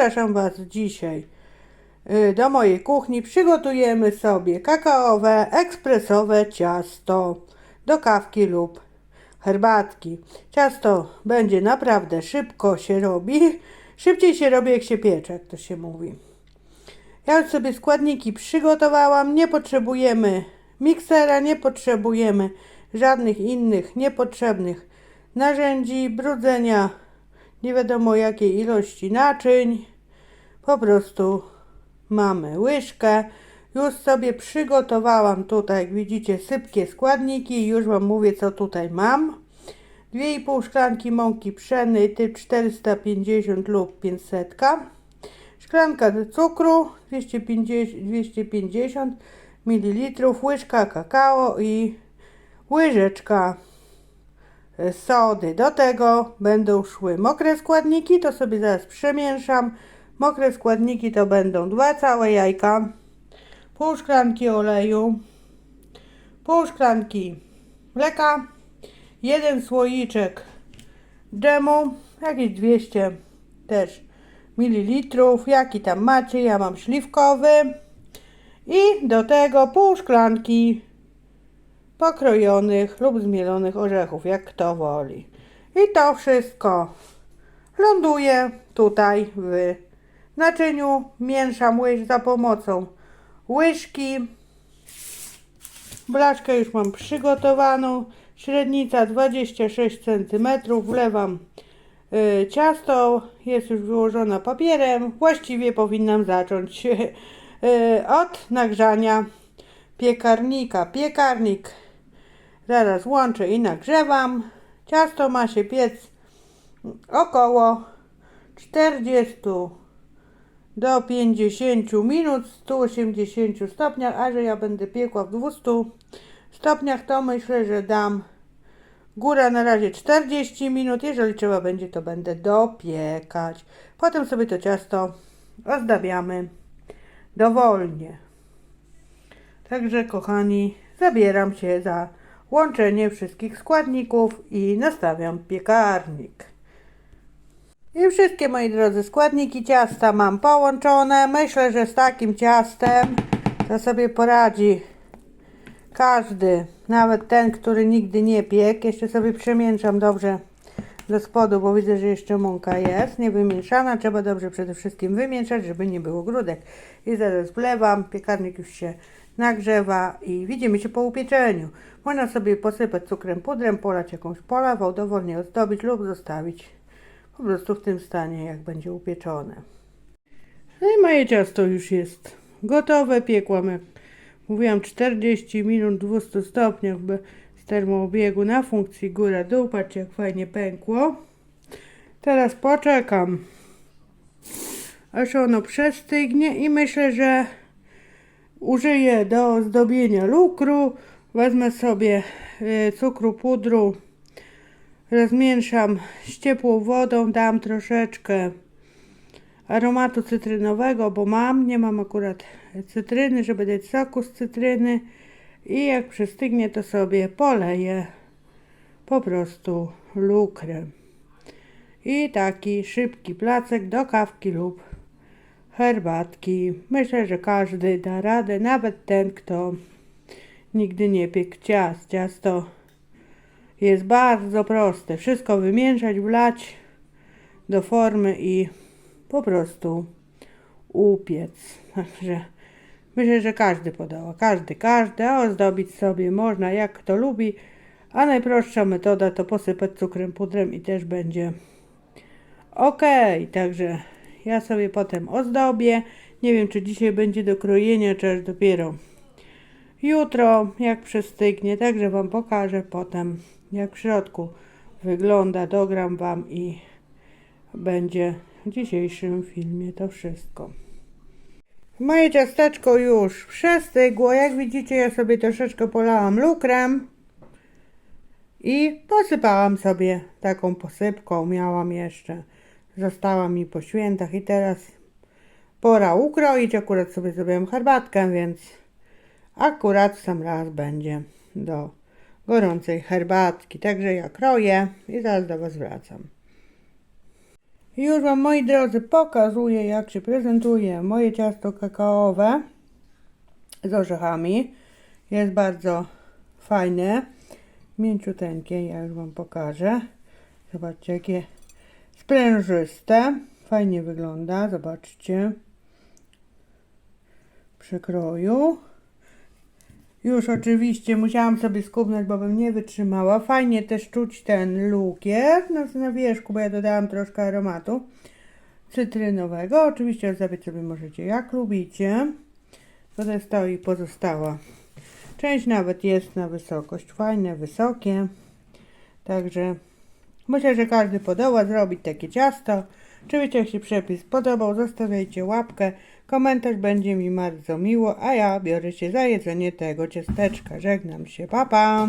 zapraszam Was dzisiaj y, do mojej kuchni. Przygotujemy sobie kakaowe, ekspresowe ciasto do kawki lub herbatki. Ciasto będzie naprawdę szybko się robi. Szybciej się robi jak się piecze, jak to się mówi. Ja już sobie składniki przygotowałam. Nie potrzebujemy miksera, nie potrzebujemy żadnych innych niepotrzebnych narzędzi, brudzenia nie wiadomo jakiej ilości naczyń. Po prostu mamy łyżkę. Już sobie przygotowałam tutaj, jak widzicie, sypkie składniki. Już Wam mówię, co tutaj mam. 2,5 szklanki mąki pszennej typ 450 lub 500. Szklanka cukru 250, 250 ml, łyżka kakao i łyżeczka sody. Do tego będą szły. Mokre składniki, to sobie zaraz przemieszam. Mokre składniki to będą dwa całe jajka, pół szklanki oleju, pół szklanki mleka, jeden słoiczek dżemu, jakieś 200 też mililitrów, jaki tam macie, ja mam śliwkowy. I do tego pół szklanki pokrojonych lub zmielonych orzechów, jak kto woli. I to wszystko ląduje tutaj w naczyniu. Mieszam łyż za pomocą łyżki. Blaszkę już mam przygotowaną. Średnica 26 cm. Wlewam y, ciasto. Jest już wyłożona papierem. Właściwie powinnam zacząć y, od nagrzania piekarnika. Piekarnik Zaraz łączę i nagrzewam. Ciasto ma się piec około 40 do 50 minut w 180 stopniach, a że ja będę piekła w 200 stopniach, to myślę, że dam góra na razie 40 minut. Jeżeli trzeba będzie, to będę dopiekać. Potem sobie to ciasto ozdabiamy dowolnie. Także kochani, zabieram się za łączenie wszystkich składników i nastawiam piekarnik. I wszystkie moi drodzy składniki ciasta mam połączone. Myślę, że z takim ciastem to sobie poradzi każdy, nawet ten, który nigdy nie piekł. Jeszcze sobie przemieszam dobrze do spodu, bo widzę, że jeszcze mąka jest niewymieszana. Trzeba dobrze przede wszystkim wymieszać, żeby nie było grudek. I zaraz wlewam, piekarnik już się nagrzewa i widzimy się po upieczeniu. Można sobie posypać cukrem pudrem, polać jakąś polewą, dowolnie ozdobić lub zostawić po prostu w tym stanie, jak będzie upieczone. No i moje ciasto już jest gotowe. Piekłam, jak mówiłam, 40 minut w 200 stopniach z termoobiegu na funkcji góra-dół. Patrzcie, jak fajnie pękło. Teraz poczekam, aż ono przestygnie i myślę, że użyję do ozdobienia lukru. Wezmę sobie y, cukru pudru, rozmieszam z ciepłą wodą, dam troszeczkę aromatu cytrynowego, bo mam, nie mam akurat cytryny, żeby dać soku z cytryny i jak przystygnie to sobie poleję po prostu lukrem. I taki szybki placek do kawki lub herbatki. Myślę, że każdy da radę, nawet ten, kto nigdy nie piekł ciast. Ciasto jest bardzo proste. Wszystko wymieszać, wlać do formy i po prostu upiec. Także myślę, że każdy podała. Każdy, każdy, a ozdobić sobie można jak kto lubi. A najprostsza metoda to posypać cukrem pudrem i też będzie ok. Także ja sobie potem ozdobię. Nie wiem, czy dzisiaj będzie do krojenia, czy aż dopiero jutro, jak przystygnie. Także Wam pokażę potem, jak w środku wygląda. Dogram Wam i będzie w dzisiejszym filmie to wszystko. Moje ciasteczko już przestygło. Jak widzicie, ja sobie troszeczkę polałam lukrem i posypałam sobie taką posypką. Miałam jeszcze Została mi po świętach i teraz pora ukroić. Akurat sobie zrobiłem herbatkę, więc akurat sam raz będzie do gorącej herbatki. Także ja kroję i zaraz do Was wracam. Już Wam, moi drodzy, pokazuję, jak się prezentuje moje ciasto kakaowe z orzechami. Jest bardzo fajne, mięciuteńkie, ja już Wam pokażę. Zobaczcie, jakie sprężyste. Fajnie wygląda, zobaczcie. Przekroju. Już oczywiście musiałam sobie skubnąć, bo bym nie wytrzymała. Fajnie też czuć ten lukier na, na wierzchu, bo ja dodałam troszkę aromatu cytrynowego. Oczywiście odstawić sobie możecie jak lubicie. Tutaj stoi pozostała. Część nawet jest na wysokość. Fajne, wysokie. Także myślę, że każdy podoła zrobić takie ciasto. Oczywiście jak się przepis podobał, zostawiajcie łapkę. Komentarz będzie mi bardzo miło, a ja biorę się za jedzenie tego ciasteczka. Żegnam się, pa pa!